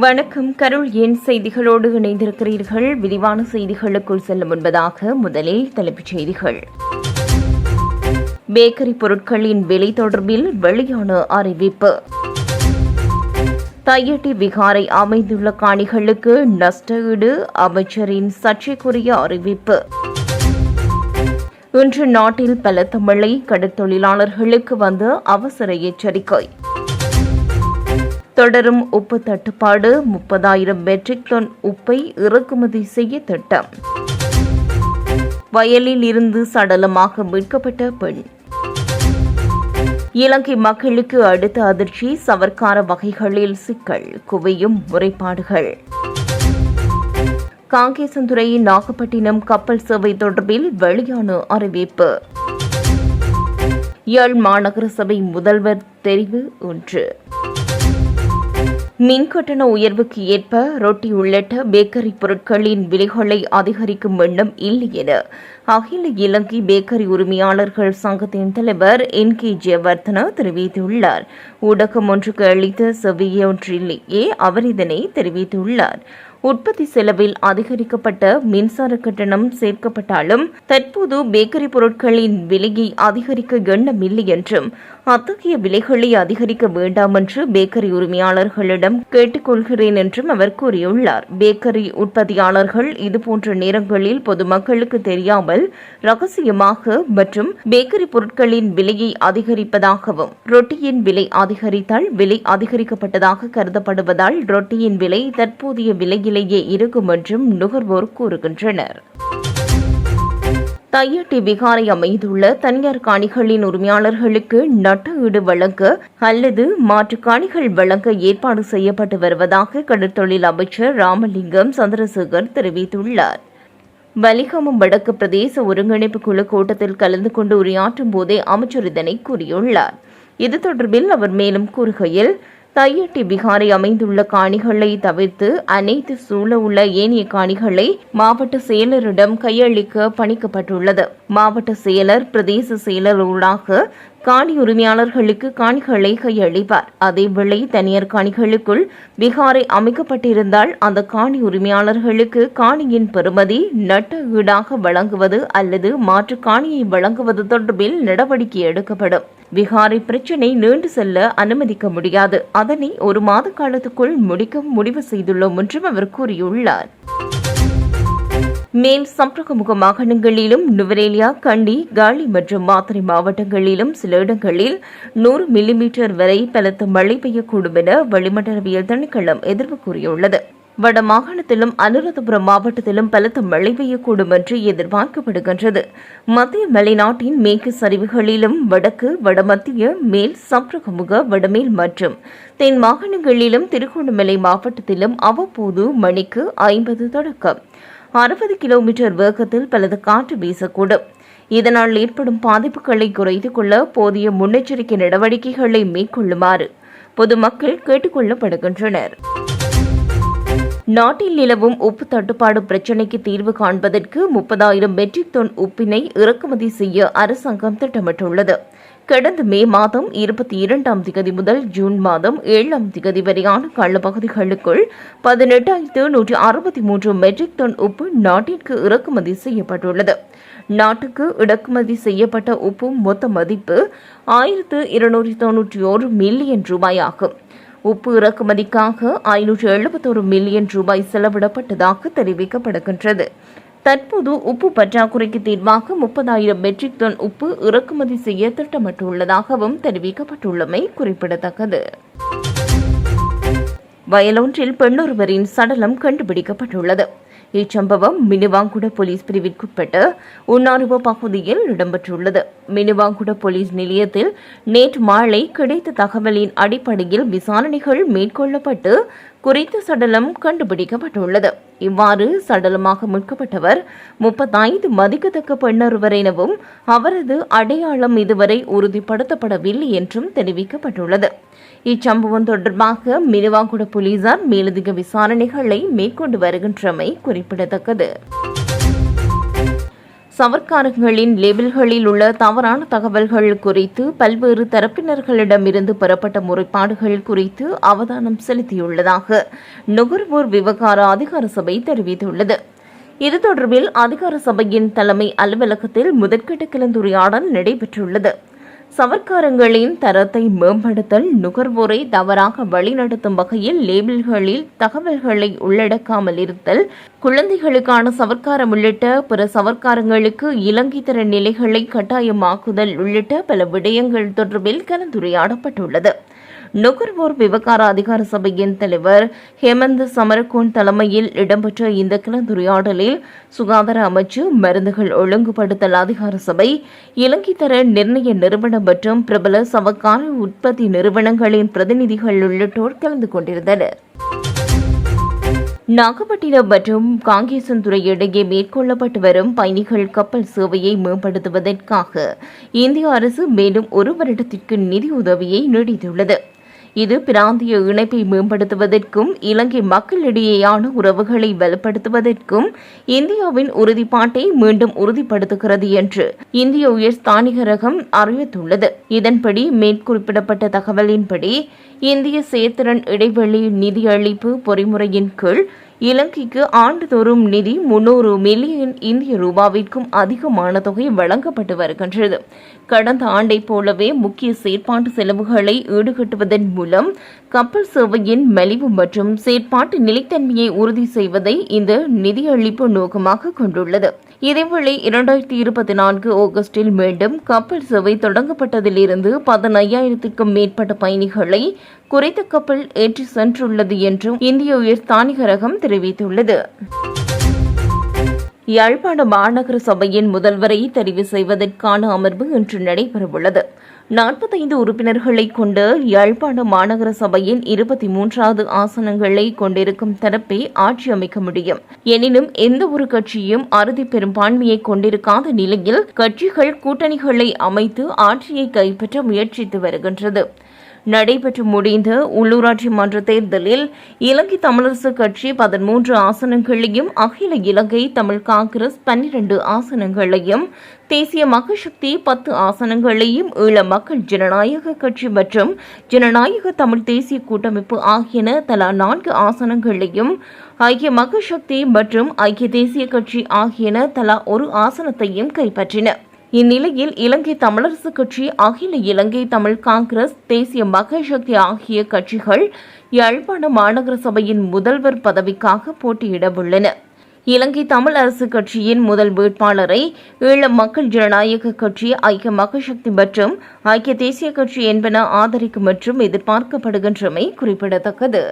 வணக்கம். கருள் என் செய்திகளோடு இணைந்திருக்கிறீர்கள்? விரிவான செய்திகளுக்குள் செல்ல முன்பதாக முதலில் தலைப்புச் செய்திகள். பேக்கரி பொருட்களின் விலை தொடர்பில் வெளியான அறிவிப்பு. தையட்டி விகாரை அமைந்துள்ள காணிகளுக்கு நஷ்டஈடு அமைச்சரின் சர்ச்சைக்குரிய அறிவிப்பு. இன்று நாட்டில் பல தமிழை கடற்தொழிலாளர்களுக்கு வந்த அவசர எச்சரிக்கை. தொடரும் உப்பு தட்டுப்பாடு முப்பதாயிரம் மெட்ரிக் டன் உப்பை இறக்குமதி செய்ய திட்டம். வயலில் இருந்து சடலமாக மீட்கப்பட்ட பெண். இலங்கை மக்களுக்கு அடுத்த அதிர்ச்சி சவர்க்கார வகைகளில் சிக்கல் குவியும் முறைப்பாடுகள். காங்கேசந்துறை நாகப்பட்டினம் கப்பல் சேவை தொடர்பில் வெளியான அறிவிப்பு. யாழ் மாநகர சபை முதல்வர் தெரிவு ஒன்று. மின்கட்டண உயர்வுக்கு ஏற்ப ரொட்டி உள்ளிட்ட பேக்கரி பொருட்களின் விலைகளை அதிகரிக்கும் எண்ணம் இல்லை என அகில இலங்கை பேக்கரி உரிமையாளர்கள் சங்கத்தின் தலைவர் என் கே ஜெயவர்தனா தெரிவித்துள்ளார். ஊடகம் ஒன்றுக்கு அளித்த செவ்வியொன்றிலேயே அவர் இதனை தெரிவித்துள்ளார். உற்பத்தி செலவில் அதிகரிக்கப்பட்ட மின்சார கட்டணம் சேர்க்கப்பட்டாலும் தற்போது பேக்கரி பொருட்களின் விலையை அதிகரிக்க எண்ணமில்லை என்றும் அத்தகைய விலைகளை அதிகரிக்க வேண்டாம் என்று பேக்கரி உரிமையாளர்களிடம் கேட்டுக்கொள்கிறேன் என்றும் அவர் கூறியுள்ளார். பேக்கரி உற்பத்தியாளர்கள் இதுபோன்ற நேரங்களில் பொதுமக்களுக்கு தெரியாமல் ரகசியமாக மற்றும் பேக்கரி பொருட்களின் விலையை அதிகரிப்பதாகவும் ரொட்டியின் விலை அதிகரித்தால் விலை அதிகரிக்கப்பட்டதாக கருதப்படுவதால் ரொட்டியின் விலை தற்போதைய விலையிலேயே இருக்கும் என்றும் நுகர்வோர் கூறுகின்றனர். தையட்டி விகாரை அமைந்துள்ள தனியார் காணிகளின் உரிமையாளர்களுக்கு நட்ட ஈடு வழங்க அல்லது மாற்று காணிகள் வழங்க ஏற்பாடு செய்யப்பட்டு வருவதாக கடற்தொழில் அமைச்சர் ராமலிங்கம் சந்திரசேகர் தெரிவித்துள்ளார். வலிகாமம் வடக்கு பிரதேச ஒருங்கிணைப்பு குழு கூட்டத்தில் கலந்து கொண்டு உரையாற்றும் போதே அமைச்சர் இதனை கூறியுள்ளார். இது தொடர்பில் அவர் மேலும் கூறுகையில் தையட்டி விகாரை அமைந்துள்ள காணிகளை தவிர்த்து அனைத்து சூழ உள்ள ஏனைய காணிகளை மாவட்ட செயலரிடம் கையளிக்க பணிக்கப்பட்டுள்ளது. மாவட்ட செயலர் பிரதேச செயலர் ஊடாக காணி உரிமையாளர்களுக்கு காணிகளை கையளிப்பார். அதேவேளை தனியார் காணிகளுக்குள் விகாரை அமைக்கப்பட்டிருந்தால் அந்த காணி உரிமையாளர்களுக்கு காணியின் பெறுமதி நட்ட ஈடாக வழங்குவது அல்லது மாற்று காணியை வழங்குவது தொடர்பில் நடவடிக்கை எடுக்கப்படும். விகாரை பிரச்சினை நீண்டு செல்ல அனுமதிக்க முடியாது. அதனை ஒரு மாத காலத்துக்குள் முடிக்க முடிவு செய்துள்ளோம் என்றும் அவர் கூறியுள்ளார். மேல் சம்பரகமுக மாகாணங்களிலும் நுவரேலியா கண்டி காலி மற்றும் மாத்திரை மாவட்டங்களிலும் சில இடங்களில் நூறு மில்லிமீட்டர் வரை பலத்த மழை பெய்யக்கூடும் என வளிமண்டலவியல் திணைக்களம் எதிர்ப்பு கூறியுள்ளது. வட மாகாணத்திலும் அனுராதபுரம் மாவட்டத்திலும் பலத்த மழை பெய்யக்கூடும் என்று எதிர்பார்க்கப்படுகின்றது. மத்திய மலைநாட்டின் மேற்கு சரிவுகளிலும் வடக்கு வடமத்திய மேல் சப்ரகமுக வடமேல் மற்றும் தென் மாகாணங்களிலும் திருகோணமலை மாவட்டத்திலும் அவ்வப்போது மணிக்கு ஐம்பது தொடக்கம். அறுபது கிலோமீட்டர் வேகத்தில் பலது காற்று வீசக்கூடும். இதனால் ஏற்படும் பாதிப்புகளை குறைத்துக் கொள்ள போதிய முன்னெச்சரிக்கை நடவடிக்கைகளை மேற்கொள்ளுமாறு பொதுமக்கள் கேட்டுக்கொள்ளப்படுகின்றனர் நாட்டில் நிலவும் உப்பு தட்டுப்பாடு பிரச்சினைக்கு தீர்வு காண்பதற்கு முப்பதாயிரம் மெட்ரிக் டன் உப்பினை இறக்குமதி செய்ய அரசாங்கம் திட்டமிட்டுள்ளது. கடந்த மே மாதம் இருபத்தி இரண்டாம் திகதி முதல் ஜூன் மாதம் ஏழாம் திகதி வரையான காலப்பகுதிகளுக்குள் பதினெட்டாயிரத்து நூற்றி அறுபத்தி மூன்று மெட்ரிக் டன் உப்பு நாட்டிற்கு இறக்குமதி செய்யப்பட்டுள்ளது. நாட்டுக்கு இறக்குமதி செய்யப்பட்ட உப்பு மொத்த மதிப்பு ஆயிரத்து இருநூற்றி தொன்னூற்றி ஓரு மில்லியன் ரூபாய் ஆகும் உப்பு இறக்குமதிக்காக ஐநூற்று எழுபத்தோரு மில்லியன் ரூபாய் செலவிடப்பட்டதாக தெரிவிக்கப்படுகின்றது. தற்போது உப்பு பற்றாக்குறைக்கு தீர்வாக முப்பதாயிரம் மெட்ரிக் டன் உப்பு இறக்குமதி செய்ய திட்டமிட்டுள்ளதாகவும் தெரிவிக்கப்பட்டுள்ளமை குறிப்பிடத்தக்கது. வயலொன்றில் பெண்ணொருவரின் சடலம் கண்டுபிடிக்கப்பட்டுள்ளது. இச்சம்பவம் மினுவாங்குட போலீஸ் பிரிவிற்குட்பட்ட உன்னாருவ பகுதியில் இடம்பெற்றுள்ளது. மினுவாங்குட போலீஸ் நிலையத்தில் நேற்று மாலை கிடைத்த தகவலின் அடிப்படையில் விசாரணைகள் மேற்கொள்ளப்பட்டு குறித்த சடலம் கண்டுபிடிக்கப்பட்டுள்ளது. இவ்வாறு சடலமாக மீட்கப்பட்டவர் முப்பத்தைந்து மதிக்கத்தக்க பெண்ணொருவர் எனவும் அவரது அடையாளம் இதுவரை உறுதிப்படுத்தப்படவில்லை என்றும் தெரிவிக்கப்பட்டுள்ளது. இச்சம்பவம் தொடர்பாக மினுவாங்குட போலீசார் மேலதிக விசாரணைகளை மேற்கொண்டு வருகின்றமை குறிப்பிடத்தக்கது. சவர்க்காரர்களின் லேபிள்களில் உள்ள தவறான தகவல்கள் குறித்து பல்வேறு தரப்பினர்களிடமிருந்து பெறப்பட்ட முறைப்பாடுகள் குறித்து அவதானம் செலுத்தியுள்ளதாக நுகர்வோர் விவகார அதிகார சபை தெரிவித்துள்ளது. இது தொடர்பில் அதிகார சபையின் தலைமை அலுவலகத்தில் முதற்கட்ட கலந்துரையாடல் நடைபெற்றுள்ளது. சவர்க்காரங்களின் தரத்தை மேம்படுத்தல் நுகர்வோரை தவறாக வழிநடத்தும் வகையில் லேபிள்களில் தகவல்களை உள்ளடக்காமல் இருத்தல் குழந்தைகளுக்கான சவர்க்காரம் உள்ளிட்ட பிற சவர்க்காரங்களுக்கு இலங்கை தர நிலைகளை கட்டாயமாக்குதல் உள்ளிட்ட பல விடயங்கள் தொடர்பில் கலந்துரையாடப்பட்டுள்ளது. நுகர்வோர் விவகார அதிகார சபையின் தலைவர் ஹேமந்த் சமரகோன் தலைமையில் இடம்பெற்ற இந்த கலந்துரையாடலில் சுகாதார அமைச்சு மருந்துகள் ஒழுங்குபடுத்தல் அதிகார சபை இலங்கை தர நிர்ணய நிறுவனம் மற்றும் பிரபல சவக்கார உற்பத்தி நிறுவனங்களின் பிரதிநிதிகள் உள்ளிட்டோர் கலந்து கொண்டிருந்தனர். நாகப்பட்டினம் மற்றும் காங்கேசன்துறை இடையே மேற்கொள்ளப்பட்டு வரும் பயணிகள் கப்பல் சேவையை மேம்படுத்துவதற்காக இந்திய அரசு மேலும் ஒரு வருடத்திற்கு நிதி உதவியை நீடித்துள்ளது. இது பிராந்திய இணைப்பை மேம்படுத்துவதற்கும் இலங்கை மக்களிடையேயான உறவுகளை வலுப்படுத்துவதற்கும் இந்தியாவின் உறுதிப்பாட்டை மீண்டும் உறுதிப்படுத்துகிறது என்று இந்திய உயர் ஸ்தானிகரகம் அறிவித்துள்ளது. இதன்படி மேற்குறிப்பிடப்பட்ட தகவலின்படி இந்திய செயற்திறன் இடைவெளி நிதியளிப்பு பொறிமுறையின் கீழ் இலங்கைக்கு ஆண்டுதோறும் நிதி முன்னூறு மில்லியன் இந்திய ரூபாவிற்கும் அதிகமான தொகை வழங்கப்பட்டு வருகின்றது. கடந்த ஆண்டைப் போலவே முக்கிய செயற்பாட்டு செலவுகளை ஈடுகட்டுவதன் மூலம் கப்பல் சேவையின் மலிவு மற்றும் செயற்பாட்டு நிலைத்தன்மையை உறுதி செய்வதை இந்த நிதியளிப்பு நோக்கமாக கொண்டுள்ளது. இதேவேளை இரண்டாயிரத்தி இருபத்தி நான்கு ஆகஸ்டில் மீண்டும் கப்பல் சேவை தொடங்கப்பட்டதிலிருந்து பதினையாயிரத்திற்கும் மேற்பட்ட பயணிகளை குறைத்த கப்பல் ஏற்றி சென்றுள்ளது என்றும் இந்திய உயர் ஸ்தானிகரகம் தெரிவித்துள்ளது. யாழ்ப்பாண மாநகர சபையின் முதல்வரை தெரிவு செய்வதற்கான அமர்வு இன்று நடைபெறவுள்ளது. நாற்பத்தைந்து உறுப்பினர்களை கொண்ட யாழ்ப்பாண மாநகர சபையின் இருபத்தி மூன்றாவது ஆசனங்களை கொண்டிருக்கும் தரப்பே ஆட்சி அமைக்க முடியும். எனினும் எந்த ஒரு கட்சியும் அறுதி பெரும்பான்மையை கொண்டிருக்காத நிலையில் கட்சிகள் கூட்டணிகளை அமைத்து ஆட்சியை கைப்பற்ற முயற்சித்து வருகின்றது. நடைபெற்று முடிந்த உள்ளூராட்சி மன்ற தேர்தலில் இலங்கை தமிழரசு கட்சி பதிமூன்று ஆசனங்களையும் அகில இலங்கை தமிழ் காங்கிரஸ் பன்னிரண்டு ஆசனங்களையும் தேசிய மக்கள் சக்தி பத்து ஆசனங்களையும் ஈழ மக்கள் ஜனநாயக கட்சி மற்றும் ஜனநாயக தமிழ் தேசிய கூட்டமைப்பு ஆகியன தலா நான்கு ஆசனங்களையும் ஐக்கிய மக்கள் சக்தி மற்றும் ஐக்கிய தேசிய கட்சி ஆகியன தலா ஒரு ஆசனத்தையும் கைப்பற்றின. இந்நிலையில் இலங்கை தமிழரசு கட்சி அகில இலங்கை தமிழ் காங்கிரஸ் தேசிய மக்கள் சக்தி ஆகிய கட்சிகள் யாழ்ப்பாண மாநகர சபையின் முதல்வர் பதவிக்காக போட்டியிடவுள்ளன. இலங்கை தமிழ் அரசு கட்சியின் முதல் வேட்பாளரை ஈழ மக்கள் ஜனநாயக கட்சி ஐக்கிய மக்கள் சக்தி மற்றும் ஐக்கிய தேசிய கட்சி என்பன ஆதரிக்கும் மற்றும் எதிர்பார்க்கப்படுகின்றமை குறிப்பிடத்தக்கது.